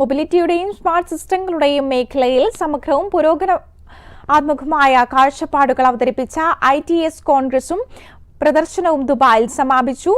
മൊബിലിറ്റിയുടെയും smart സിസ്റ്റങ്ങളുടെയും മേഖലയിൽ സമഗ്രവും പുരോഗമന ആത്മകമായ കാഴ്ചപ്പാടുകൾ അവതരിപ്പിച്ച ഐ ടി എസ് കോൺഗ്രസും പ്രദർശനവും ദുബായിൽ സമാപിച്ചു.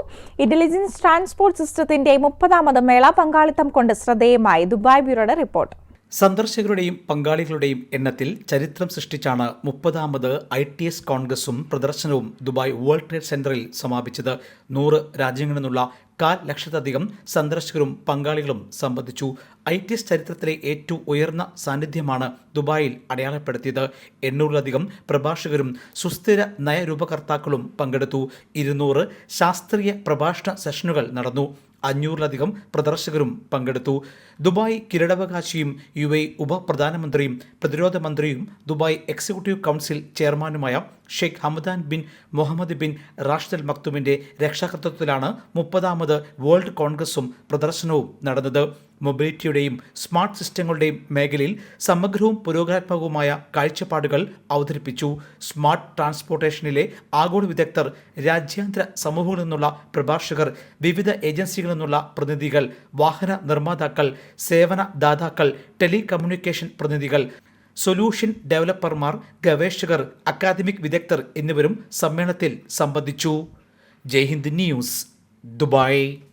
ഇന്റലിജൻസ് ട്രാൻസ്പോർട്ട് സിസ്റ്റത്തിന്റെ മുപ്പതാമത് മേള പങ്കാളിത്തം കൊണ്ട് ശ്രദ്ധേയമായി. Dubai ബ്യൂറോയുടെ report. സന്ദർശകരുടെയും പങ്കാളികളുടെയും എണ്ണത്തിൽ ചരിത്രം സൃഷ്ടിച്ചാണ് മുപ്പതാമത് ഐ ടി എസ് കോൺഗ്രസും പ്രദർശനവും ദുബായ് വേൾഡ് ട്രേഡ് സെന്ററിൽ സമാപിച്ചത്. നൂറ് രാജ്യങ്ങളിൽ നിന്നുള്ള കാൽ ലക്ഷത്തധികം സന്ദർശകരും പങ്കാളികളും സംബന്ധിച്ചു. ഐ ടി എസ് ചരിത്രത്തിലെ ഏറ്റവും ഉയർന്ന സാന്നിധ്യമാണ് ദുബായിൽ അടയാളപ്പെടുത്തിയത്. എണ്ണൂറിലധികം പ്രഭാഷകരും സുസ്ഥിര നയരൂപകർത്താക്കളും പങ്കെടുത്തു. ഇരുന്നൂറ് ശാസ്ത്രീയ പ്രഭാഷണ സെഷനുകൾ നടന്നു. അഞ്ഞൂറിലധികം പ്രദർശകരും പങ്കെടുത്തു. ദുബായ് കിരീടാവകാശിയും യു എ ഉപപ്രധാനമന്ത്രിയും പ്രതിരോധ മന്ത്രിയും ദുബായ് എക്സിക്യൂട്ടീവ് കൗൺസിൽ ചെയർമാനുമായ Sheikh Hamdan bin Mohammed bin റാഷ്ദൽ മക്തുമിന്റെ രക്ഷാകർത്തൃത്വത്തിലാണ് മുപ്പതാമത് വേൾഡ് കോൺഗ്രസും പ്രദർശനവും നടന്നത്. മൊബിലിറ്റിയുടെയും സ്മാർട്ട് സിസ്റ്റങ്ങളുടെയും മേഖലയിൽ സമഗ്രവും പുരോഗാത്മകവുമായ കാഴ്ചപ്പാടുകൾ അവതരിപ്പിച്ചു. സ്മാർട്ട് ട്രാൻസ്പോർട്ടേഷനിലെ ആഗോള വിദഗ്ധർ രാജ്യാന്തര സമൂഹങ്ങളിൽ നിന്നുള്ള പ്രഭാഷകർ വിവിധ ഏജൻസികളിൽ നിന്നുള്ള പ്രതിനിധികൾ വാഹന നിർമ്മാതാക്കൾ സേവന ദാതാക്കൾ ടെലികമ്മ്യൂണിക്കേഷൻ പ്രതിനിധികൾ സൊല്യൂഷൻ ഡെവലപ്പർമാർ ഗവേഷകർ അക്കാദമിക് വിദഗ്ധർ എന്നിവരും സമ്മേളനത്തിൽ സംബന്ധിച്ചു. Jaihind news Dubai.